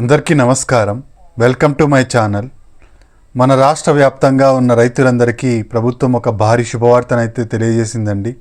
అందరికీ నమస్కారం. Welcome to my channel. మన రాష్ట్ర వ్యాప్తంగా ఉన్న రైతులందరికీ ప్రభుత్వం ఒక భారీ శుభవార్తనైతే తెలియజేసిందండి.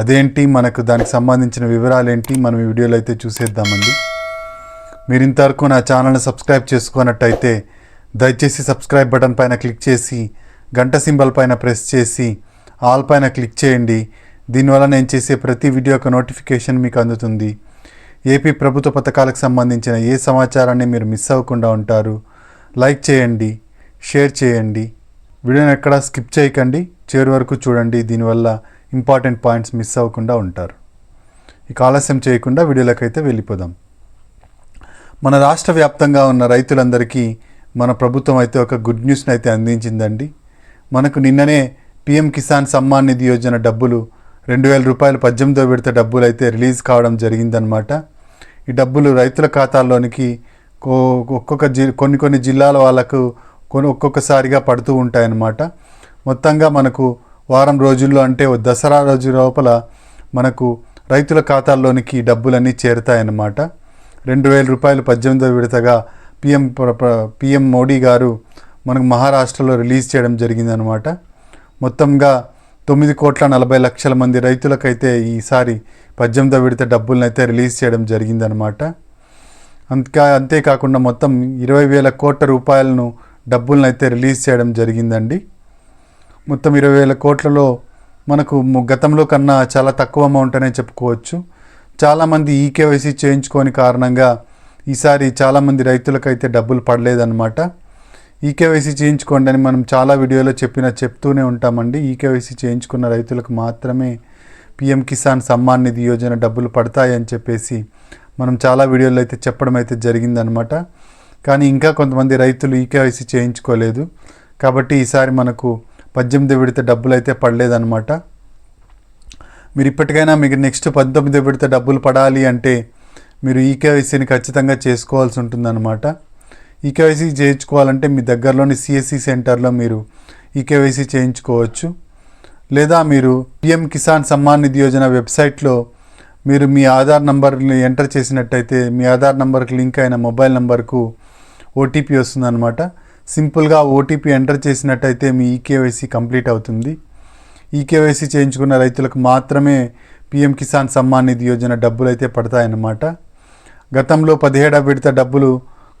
అదేంటి? మనకు దానికి సంబంధించిన వివరాలు ఏంటి మనం ఈ వీడియోలో అయితే చూసేద్దామండి. మీరు ఇంతవరకు నా ఛానల్ని సబ్స్క్రైబ్ చేసుకున్నట్టయితే దయచేసి సబ్స్క్రైబ్ బటన్ పైన క్లిక్ చేసి గంట సింబల్ పైన ప్రెస్ చేసి ఆల్ పైన క్లిక్ చేయండి. దీనివల్ల నేను చేసే ప్రతి వీడియో యొక్క నోటిఫికేషన్ మీకు అందుతుంది. ఏపీ ప్రభుత్వ పథకాలకు సంబంధించిన ఏ సమాచారాన్ని మీరు మిస్ అవ్వకుండా ఉంటారు లైక్ చేయండి షేర్ చేయండి. వీడియోని ఎక్కడ స్కిప్ చేయకండి. చివరి వరకు చూడండి. దీనివల్ల ఇంపార్టెంట్ పాయింట్స్ మిస్ అవ్వకుండా ఉంటారు. ఇక ఆలస్యం చేయకుండా వీడియోలోకి వెళ్ళిపోదాం. మన రాష్ట్ర వ్యాప్తంగా ఉన్న రైతులందరికీ మన ప్రభుత్వం అయితే ఒక గుడ్ న్యూస్ని అయితే అందించిందండి. మనకు నిన్ననే పిఎం కిసాన్ సమ్మాన్ నిధి యోజన డబ్బులు రెండు వేల రూపాయలు పద్దెనిమిదో విడత డబ్బులు అయితే రిలీజ్ కావడం జరిగిందనమాట ఈ డబ్బులు రైతుల ఖాతాల్లోనికి కో- ఒక్కొక్క జి కొన్ని కొన్ని జిల్లాల వాళ్ళకు కొన్ని ఒక్కొక్కసారిగా పడుతూ ఉంటాయన్నమాట. మొత్తంగా మనకు వారం రోజుల్లో అంటే దసరా రోజు లోపల మనకు రైతుల ఖాతాల్లోనికి డబ్బులన్నీ చేరుతాయన్నమాట. రెండు వేల రూపాయలు పద్దెనిమిదో విడతగా పిఎం పిఎం మోడీ గారు మనకు మహారాష్ట్రలో రిలీజ్ చేయడం జరిగిందనమాట మొత్తంగా తొమ్మిది కోట్ల నలభై లక్షల మంది రైతులకైతే ఈసారి పద్దెనిమిదో విడత డబ్బులనైతే అయితే రిలీజ్ చేయడం జరిగిందనమాట అంతకా అంతేకాకుండా మొత్తం ఇరవై వేల కోట్ల రూపాయలను డబ్బులనైతే అయితే రిలీజ్ చేయడం జరిగిందండి. మొత్తం ఇరవై వేల కోట్లలో మనకు గతంలో కన్నా చాలా తక్కువ అమౌంట్ అనే చెప్పుకోవచ్చు. చాలామంది ఈకేవైసీ చేయించుకోని కారణంగా ఈసారి చాలామంది రైతులకైతే డబ్బులు పడలేదన్నమాట. ఈకేవైసీ చేయించుకోండి అని మనం చాలా వీడియోలో చెప్పిన చెప్తూనే ఉంటామండి. ఈకేవైసీ చేయించుకున్న రైతులకు మాత్రమే పిఎం కిసాన్ సమ్మాన్ నిధి యోజన డబ్బులు పడతాయని చెప్పేసి మనం చాలా వీడియోలో అయితే చెప్పడం అయితే జరిగిందనమాట. కానీ ఇంకా కొంతమంది రైతులు ఈకేవైసీ చేయించుకోలేదు. కాబట్టి ఈసారి మనకు పద్దెనిమిది విడత డబ్బులు అయితే పడలేదన్నమాట మీరు ఇప్పటికైనా మీకు నెక్స్ట్ పంతొమ్మిది విడత డబ్బులు పడాలి అంటే మీరు ఈకేవైసీని ఖచ్చితంగా చేసుకోవాల్సి ఉంటుందన్నమాట ఈకేవైసీ చేయించుకోవాలంటే మీ దగ్గరలోని సిఎస్సి సెంటర్లో మీరు ఈకేవైసీ చేయించుకోవచ్చు. లేదా మీరు పిఎం కిసాన్ సమ్మాన్ నిధి యోజన వెబ్సైట్లో మీరు మీ ఆధార్ నంబర్ని ఎంటర్ చేసినట్టయితే మీ ఆధార్ నంబర్కి లింక్ అయిన మొబైల్ నంబర్కు ఓటీపీ వస్తుందన్నమాట. సింపుల్గా ఓటీపీ ఎంటర్ చేసినట్టయితే మీ ఈకేవైసీ కంప్లీట్ అవుతుంది. ఈకేవైసీ చేయించుకున్న రైతులకు మాత్రమే పిఎం కిసాన్ సమ్మాన్ నిధి యోజన డబ్బులు అయితే పడతాయన్నమాట. గతంలో పదిహేడవ విడత డబ్బులు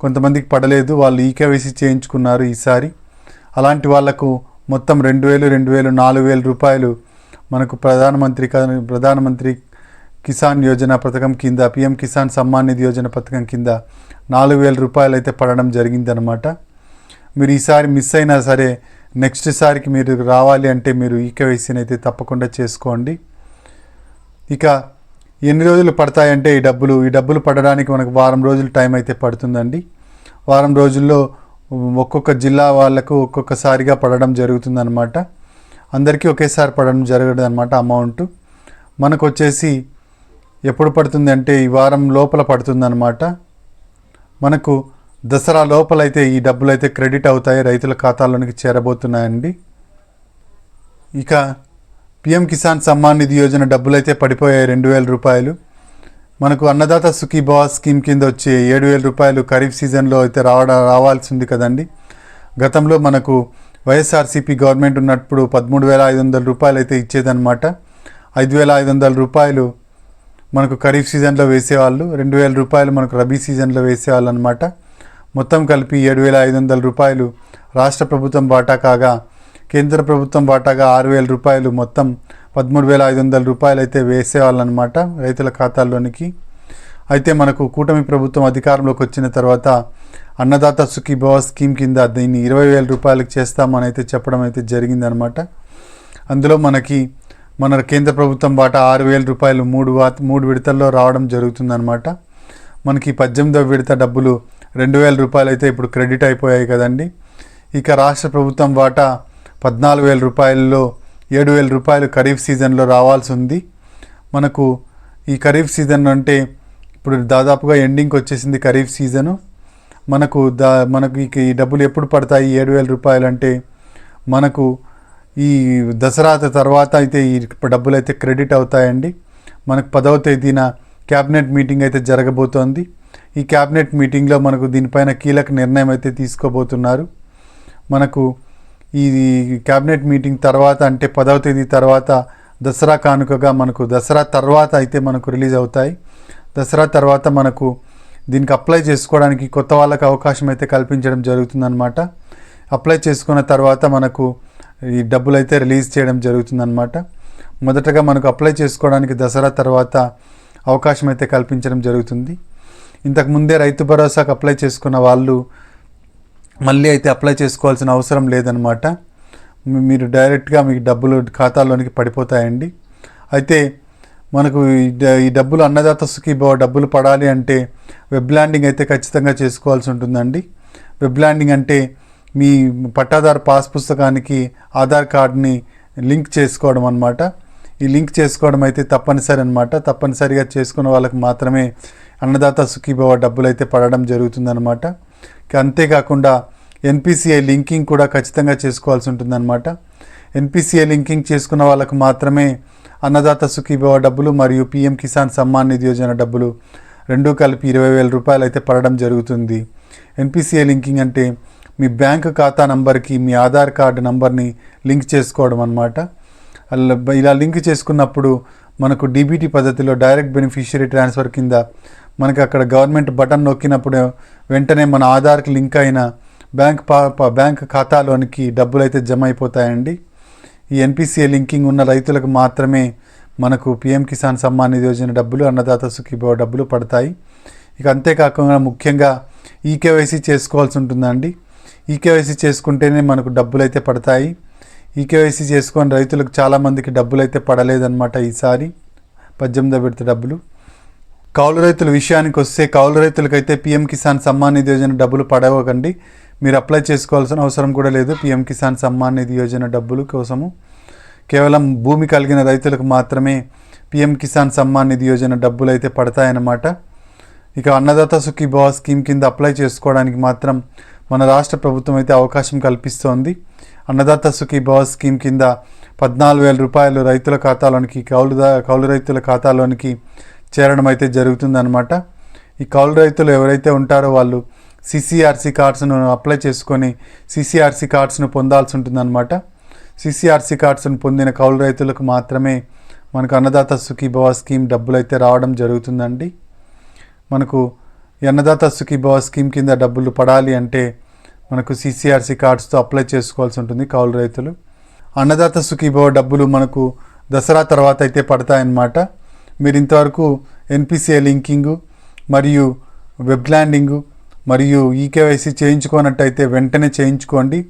కొంతమందికి పడలేదు వాళ్ళు ఈకేవైసీ చేయించుకున్నారు ఈసారి. అలాంటి వాళ్ళకు మొత్తం రెండు వేలు రెండు వేలు నాలుగు వేల రూపాయలు మనకు ప్రధానమంత్రి ప్రధానమంత్రి కిసాన్ యోజన పథకం కింద పిఎం కిసాన్ సమ్మాన్ నిధి యోజన పథకం కింద నాలుగు వేల రూపాయలు అయితే పడడం జరిగిందనమాట మీరు ఈసారి మిస్ అయినా సరే నెక్స్ట్ సారికి మీరు రావాలి అంటే మీరు ఈకేవైసీని అయితే తప్పకుండా చేసుకోండి. ఇక ఎన్ని రోజులు పడతాయంటే ఈ డబ్బులు? ఈ డబ్బులు పడడానికి మనకు వారం రోజులు టైం అయితే పడుతుందండి. వారం రోజుల్లో ఒక్కొక్క జిల్లా వాళ్ళకు ఒక్కొక్కసారిగా పడడం జరుగుతుందన్నమాట. అందరికీ ఒకేసారి పడడం జరగదు అనమాట అమౌంట్. మనకు వచ్చేసి ఎప్పుడు పడుతుంది అంటే ఈ వారం లోపల పడుతుందన్నమాట. మనకు దసరా లోపలైతే ఈ డబ్బులు అయితే క్రెడిట్ అవుతాయి రైతుల ఖాతాలోనికి చేరబోతున్నాయండి. ఇక పిఎం కిసాన్ సమ్మాన్ నిధి యోజన డబ్బులైతే పడిపోయాయి రెండు వేల రూపాయలు. మనకు అన్నదాత సుఖీభావ స్కీమ్ కింద వచ్చే ఏడు వేల రూపాయలు ఖరీఫ్ సీజన్లో అయితే రావడం రావాల్సి ఉంది కదండి. గతంలో మనకు వైఎస్ఆర్సీపీ గవర్నమెంట్ ఉన్నప్పుడు పదమూడు వేల ఐదు వందల రూపాయలు అయితే ఇచ్చేదన్నమాట. ఐదు వేల ఐదు వందల రూపాయలు మనకు ఖరీఫ్ సీజన్లో వేసేవాళ్ళు రెండు వేల రూపాయలు మనకు రబీ సీజన్లో వేసేవాళ్ళు అనమాట మొత్తం కలిపి ఏడు వేల ఐదు వందల రూపాయలు రాష్ట్ర ప్రభుత్వం బాటా కాగా కేంద్ర ప్రభుత్వం వాటాగా ఆరు వేల రూపాయలు మొత్తం పదమూడు వేల ఐదు వందల రూపాయలు అయితే వేసేవాళ్ళనమాట రైతుల ఖాతాల్లోనికి. అయితే మనకు కూటమి ప్రభుత్వం అధికారంలోకి వచ్చిన తర్వాత అన్నదాత సుఖీభావ స్కీమ్ కింద దీన్ని ఇరవై వేల రూపాయలకు చేస్తామని అయితే చెప్పడం అయితే జరిగిందనమాట. అందులో మనకి మన కేంద్ర ప్రభుత్వం వాటా ఆరు వేల రూపాయలు మూడు వా మూడు విడతల్లో రావడం జరుగుతుందన్నమాట మనకి పద్దెనిమిదవ విడత డబ్బులు రెండు వేల రూపాయలు అయితే ఇప్పుడు క్రెడిట్ అయిపోయాయి కదండి. ఇక రాష్ట్ర ప్రభుత్వం వాటా పద్నాలుగు వేల రూపాయల్లో ఏడు వేల రూపాయలు ఖరీఫ్ సీజన్లో రావాల్సి ఉంది. మనకు ఈ ఖరీఫ్ సీజన్ అంటే ఇప్పుడు దాదాపుగా ఎండింగ్కి వచ్చేసింది ఖరీఫ్ సీజను. మనకు దా మనకు ఈ డబ్బులు ఎప్పుడు పడతాయి? ఏడు వేల రూపాయలు అంటే మనకు ఈ దసరా తర్వాత అయితే ఈ డబ్బులు అయితే క్రెడిట్ అవుతాయండి. మనకు పదవ తేదీన క్యాబినెట్ మీటింగ్ అయితే జరగబోతోంది. ఈ క్యాబినెట్ మీటింగ్లో మనకు దీనిపైన కీలక నిర్ణయం అయితే తీసుకోబోతున్నారు. మనకు ఈ క్యాబినెట్ మీటింగ్ తర్వాత అంటే పదవ తేదీ తర్వాత దసరా కానుకగా మనకు దసరా తర్వాత అయితే మనకు రిలీజ్ అవుతాయి. దసరా తర్వాత మనకు దీనికి అప్లై చేసుకోవడానికి కొత్త వాళ్ళకి అవకాశం అయితే కల్పించడం జరుగుతుందన్నమాట. అప్లై చేసుకున్న తర్వాత మనకు ఈ డబ్బులు అయితే రిలీజ్ చేయడం జరుగుతుందన్నమాట. మొదటగా మనకు అప్లై చేసుకోవడానికి దసరా తర్వాత అవకాశం అయితే కల్పించడం జరుగుతుంది. ఇంతకు ముందే రైతు భరోసాకు అప్లై చేసుకున్న వాళ్ళు మళ్ళీ అయితే అప్లై చేసుకోవాల్సిన అవసరం లేదనమాట మీరు డైరెక్ట్గా మీకు డబ్బులు ఖాతాలోనికి పడిపోతాయండి. అయితే మనకు ఈ డ- ఈ డబ్బులు అన్నదాత సుఖీభవ డబ్బులు పడాలి అంటే వెబ్ ల్యాండింగ్ అయితే ఖచ్చితంగా చేసుకోవాల్సి ఉంటుందండి. వెబ్ ల్యాండింగ్ అంటే మీ పట్టాదారు పాస్ పుస్తకానికి ఆధార్ కార్డ్ని లింక్ చేసుకోవడం అనమాట ఈ లింక్ చేసుకోవడం అయితే తప్పనిసరి అనమాట తప్పనిసరిగా చేసుకున్న వాళ్ళకి మాత్రమే అన్నదాత సుఖీభవ డబ్బులు అయితే పడడం జరుగుతుందన్నమాట. అంతేకాకుండా ఎన్పిసిఐ లింకింగ్ కూడా ఖచ్చితంగా చేసుకోవాల్సి ఉంటుందన్నమాట. ఎన్పిసిఐ లింకింగ్ చేసుకున్న వాళ్ళకు మాత్రమే అన్నదాత సుఖీభవ డబ్బులు మరియు పిఎం కిసాన్ సమ్మాన్ నిధి యోజన డబ్బులు రెండూ కలిపి ఇరవై వేల రూపాయలు అయితే పడడం జరుగుతుంది. ఎన్పిసిఐ లింకింగ్ అంటే మీ బ్యాంకు ఖాతా నంబర్కి మీ ఆధార్ కార్డు నంబర్ని లింక్ చేసుకోవడం అనమాట ఇలా లింక్ చేసుకున్నప్పుడు మనకు డీబీటీ పద్ధతిలో డైరెక్ట్ బెనిఫిషియరీ ట్రాన్స్ఫర్ కింద మనకి అక్కడ గవర్నమెంట్ బటన్ నొక్కినప్పుడు వెంటనే మన ఆధార్కి లింక్ అయిన బ్యాంక్ పా బ్యాంక్ ఖాతాలోనికి డబ్బులు అయితే జమ అయిపోతాయండి. ఈ ఎన్పిసిఏ లింకింగ్ ఉన్న రైతులకు మాత్రమే మనకు పిఎం కిసాన్ సమ్మాన్ నిధి యోజన డబ్బులు అన్నదాత సుఖీభావ డబ్బులు పడతాయి. ఇక అంతేకాకుండా ముఖ్యంగా ఈకేవైసీ చేసుకోవాల్సి ఉంటుందండి. ఈకేవైసీ చేసుకుంటేనే మనకు డబ్బులు అయితే పడతాయి. ఈకేవైసీ చేసుకొని రైతులకు చాలామందికి డబ్బులు అయితే పడలేదన్నమాట ఈసారి. పద్దెనిమిదో విడత డబ్బులు. కౌలు రైతుల విషయానికి వస్తే కౌలు రైతులకైతే పిఎం కిసాన్ సమ్మాన్ నిధి యోజన డబ్బులు పడవకండి. మీరు అప్లై చేసుకోవాల్సిన అవసరం కూడా లేదు. పిఎం కిసాన్ సమ్మాన్ నిధి యోజన డబ్బులు కోసము కేవలం భూమి కలిగిన రైతులకు మాత్రమే పిఎం కిసాన్ సమ్మాన్ నిధి యోజన డబ్బులు అయితే పడతాయన్నమాట. ఇక అన్నదాత సుఖీభవ స్కీమ్ కింద అప్లై చేసుకోవడానికి మాత్రం మన రాష్ట్ర ప్రభుత్వం అయితే అవకాశం కల్పిస్తోంది. అన్నదాత సుఖీభవ స్కీమ్ కింద పద్నాలుగు వేల రూపాయలు రైతుల ఖాతాలోనికి కౌలు కౌలు రైతుల ఖాతాలోనికి చేరడం అయితే జరుగుతుందనమాట ఈ కౌలు రైతులు ఎవరైతే ఉంటారో వాళ్ళు సిసిఆర్సి కార్డ్స్ను అప్లై చేసుకొని సిసిఆర్సి కార్డ్స్ను పొందాల్సి ఉంటుందన్నమాట. సిసిఆర్సి కార్డ్స్ను పొందిన కౌలు రైతులకు మాత్రమే మనకు అన్నదాత సుఖీభవ స్కీమ్ డబ్బులు అయితే రావడం జరుగుతుందండి. మనకు అన్నదాత సుఖీభవ స్కీమ్ కింద డబ్బులు పడాలి అంటే మనకు సిసిఆర్సి కార్డ్స్తో అప్లై చేసుకోవాల్సి ఉంటుంది కౌలు రైతులు. అన్నదాత సుఖీభవ డబ్బులు మనకు దసరా తర్వాత అయితే పడతాయన్నమాట. మీరు ఇంతవరకు ఎన్పిసిఐ లింకింగు మరియు వెబ్ ల్యాండింగు మరియు ఈకేవైసీ చేయించుకోనట్టయితే వెంటనే చేయించుకోండి.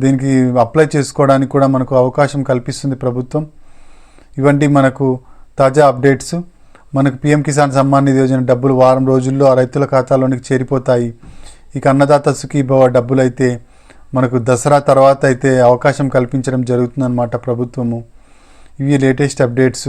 దీనికి అప్లై చేసుకోవడానికి కూడా మనకు అవకాశం కల్పిస్తుంది ప్రభుత్వం. ఇవంటి మనకు తాజా అప్డేట్స్. మనకు పిఎం కిసాన్ సమ్మాన్ నిధి యోజన డబ్బులు వారం రోజుల్లో ఆ రైతుల ఖాతాలోనికి చేరిపోతాయి. ఇక అన్నదాత సుఖీభవ డబ్బులు అయితే మనకు దసరా తర్వాత అయితే అవకాశం కల్పించడం జరుగుతుందన్నమాట ప్రభుత్వము. ఇవి లేటెస్ట్ అప్డేట్స్.